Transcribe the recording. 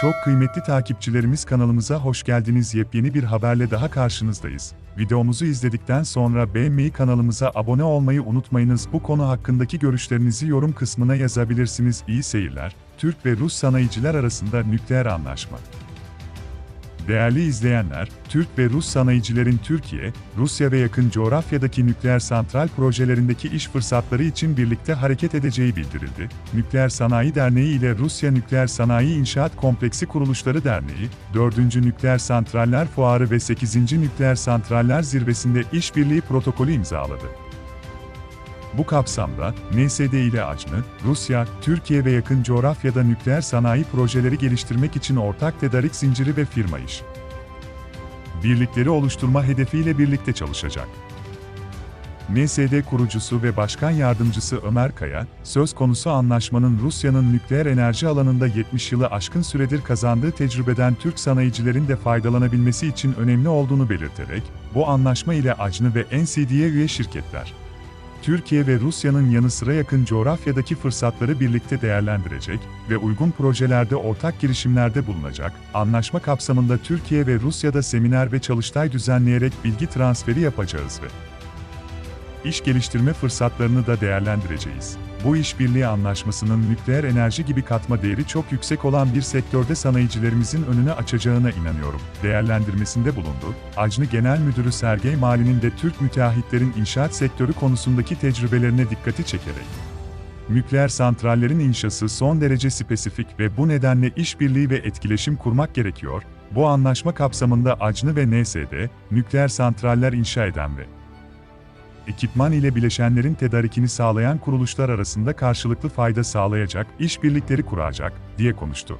Çok kıymetli takipçilerimiz kanalımıza hoş geldiniz. Yepyeni bir haberle daha karşınızdayız. Videomuzu izledikten sonra beğenmeyi kanalımıza abone olmayı unutmayınız. Bu konu hakkındaki görüşlerinizi yorum kısmına yazabilirsiniz. İyi seyirler. Türk ve Rus sanayiciler arasında nükleer anlaşma. Değerli izleyenler, Türk ve Rus sanayicilerin Türkiye, Rusya ve yakın coğrafyadaki nükleer santral projelerindeki iş fırsatları için birlikte hareket edeceği bildirildi. Nükleer Sanayi Derneği ile Rusya Nükleer Sanayi İnşaat Kompleksi Kuruluşları Derneği, 4. Nükleer Santraller Fuarı ve 8. Nükleer Santraller Zirvesi'nde işbirliği protokolü imzaladı. Bu kapsamda, NSD ile Acnı, Rusya, Türkiye ve yakın coğrafyada nükleer sanayi projeleri geliştirmek için ortak tedarik zinciri ve firma iş. Birlikleri oluşturma hedefiyle birlikte çalışacak. NSD kurucusu ve başkan yardımcısı Ömer Kaya, söz konusu anlaşmanın Rusya'nın nükleer enerji alanında 70 yılı aşkın süredir kazandığı tecrübeden Türk sanayicilerin de faydalanabilmesi için önemli olduğunu belirterek, bu anlaşma ile Acnı ve NCD'ye üye şirketler, Türkiye ve Rusya'nın yanı sıra yakın coğrafyadaki fırsatları birlikte değerlendirecek ve uygun projelerde ortak girişimlerde bulunacak. Anlaşma kapsamında Türkiye ve Rusya'da seminer ve çalıştay düzenleyerek bilgi transferi yapacağız ve iş geliştirme fırsatlarını da değerlendireceğiz. Bu işbirliği anlaşmasının nükleer enerji gibi katma değeri çok yüksek olan bir sektörde sanayicilerimizin önünü açacağına inanıyorum. Değerlendirmesinde bulundu. Acnı Genel Müdürü Sergey Mali'nin de Türk müteahhitlerin inşaat sektörü konusundaki tecrübelerine dikkati çekerek Nükleer santrallerin inşası son derece spesifik ve bu nedenle işbirliği ve etkileşim kurmak gerekiyor. Bu anlaşma kapsamında Acnı ve NSD, nükleer santraller inşa eden ve ekipman ile bileşenlerin tedarikini sağlayan kuruluşlar arasında karşılıklı fayda sağlayacak işbirlikleri kuracak, diye konuştu.